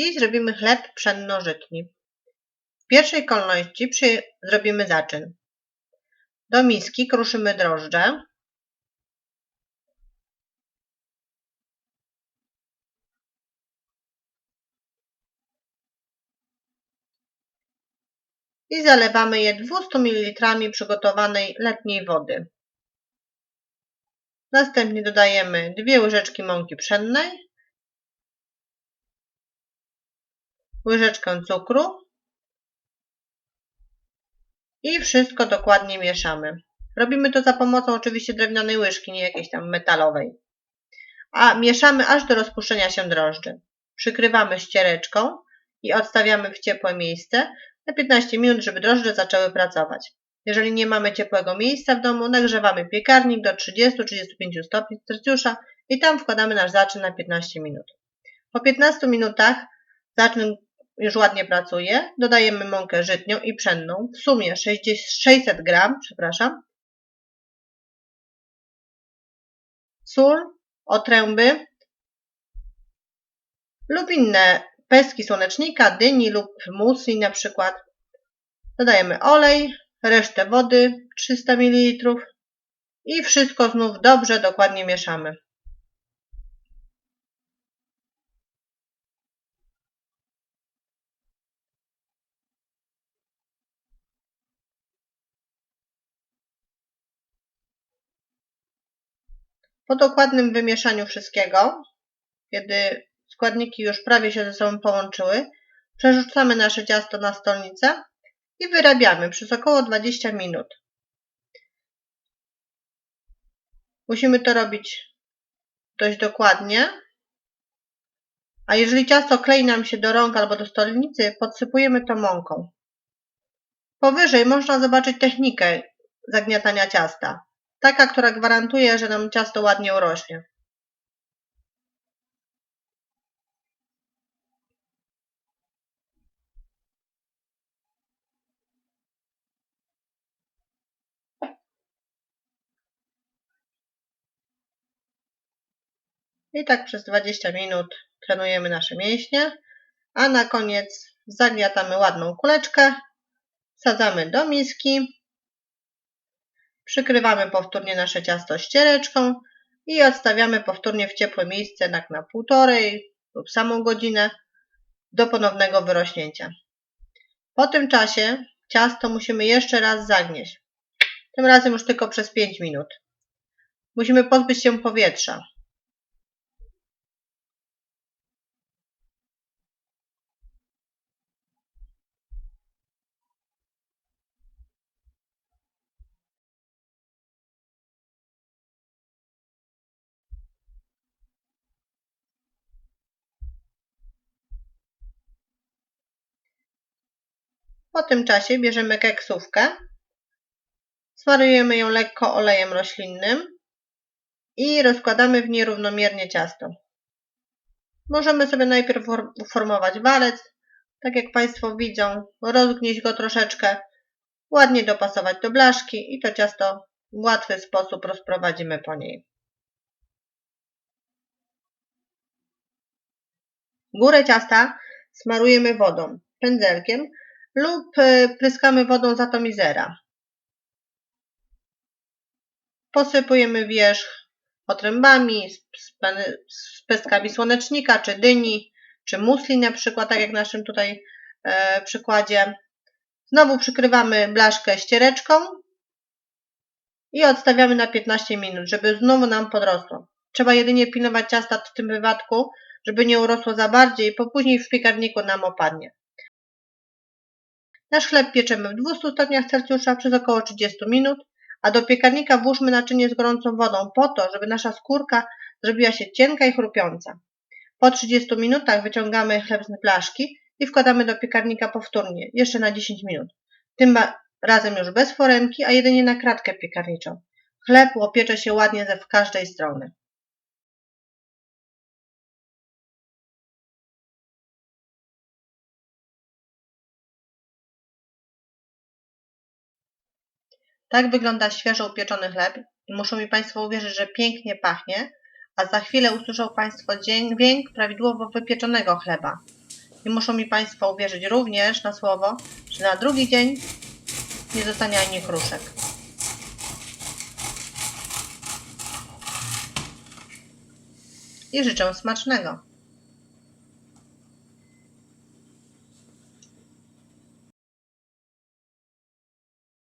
Dziś zrobimy chleb pszenno-żytni. W pierwszej kolejności przy... zrobimy zaczyn. Do miski kruszymy drożdże. I zalewamy je 200 ml przygotowanej letniej wody. Następnie dodajemy dwie łyżeczki mąki pszennej, łyżeczkę cukru i wszystko dokładnie mieszamy. Robimy to za pomocą oczywiście drewnianej łyżki, nie jakiejś tam metalowej. A mieszamy aż do rozpuszczenia się drożdży. Przykrywamy ściereczką i odstawiamy w ciepłe miejsce na 15 minut, żeby drożdże zaczęły pracować. Jeżeli nie mamy ciepłego miejsca w domu, nagrzewamy piekarnik do 30-35 stopni Celsjusza i tam wkładamy nasz zaczyn na 15 minut. Po 15 minutach zaczyn już ładnie pracuje. Dodajemy mąkę żytnią i pszenną, w sumie 600 gram, przepraszam. Sól, otręby lub inne pestki słonecznika, dyni lub musli na przykład. Dodajemy olej, resztę wody 300 ml i wszystko znów dobrze, dokładnie mieszamy. Po dokładnym wymieszaniu wszystkiego, kiedy składniki już prawie się ze sobą połączyły, przerzucamy nasze ciasto na stolnicę i wyrabiamy przez około 20 minut. Musimy to robić dość dokładnie. A jeżeli ciasto klei nam się do rąk albo do stolnicy, podsypujemy to mąką. Powyżej można zobaczyć technikę zagniatania ciasta. Taka, która gwarantuje, że nam ciasto ładnie urośnie. I tak przez 20 minut trenujemy nasze mięśnie, a na koniec zagniatamy ładną kuleczkę, wsadzamy do miski, przykrywamy powtórnie nasze ciasto ściereczką i odstawiamy powtórnie w ciepłe miejsce tak na półtorej lub samą godzinę do ponownego wyrośnięcia. Po tym czasie ciasto musimy jeszcze raz zagnieść. Tym razem już tylko przez 5 minut. Musimy pozbyć się powietrza. Po tym czasie bierzemy keksówkę, smarujemy ją lekko olejem roślinnym i rozkładamy w niej równomiernie ciasto. Możemy sobie najpierw uformować walec, tak jak Państwo widzą, rozgnieść go troszeczkę, ładnie dopasować do blaszki i to ciasto w łatwy sposób rozprowadzimy po niej. Górę ciasta smarujemy wodą, pędzelkiem, lub e, pryskamy wodą z atomizera. Posypujemy wierzch otrębami, z pestkami słonecznika, czy dyni, czy musli na przykład, tak jak w naszym tutaj e, przykładzie. Znowu przykrywamy blaszkę ściereczką i odstawiamy na 15 minut, żeby znowu nam podrosło. Trzeba jedynie pilnować ciasta w tym wypadku, żeby nie urosło za bardziej, bo później w piekarniku nam opadnie. Nasz chleb pieczemy w 200 stopniach Celsjusza przez około 30 minut, a do piekarnika włóżmy naczynie z gorącą wodą po to, żeby nasza skórka zrobiła się cienka i chrupiąca. Po 30 minutach wyciągamy chleb z blaszki i wkładamy do piekarnika powtórnie, jeszcze na 10 minut. Tym razem już bez foremki, a jedynie na kratkę piekarniczą. Chleb opiecze się ładnie ze w każdej strony. Tak wygląda świeżo upieczony chleb i muszą mi Państwo uwierzyć, że pięknie pachnie, a za chwilę usłyszą Państwo dźwięk prawidłowo wypieczonego chleba. I muszą mi Państwo uwierzyć również na słowo, że na drugi dzień nie zostanie ani kruszek. I życzę smacznego.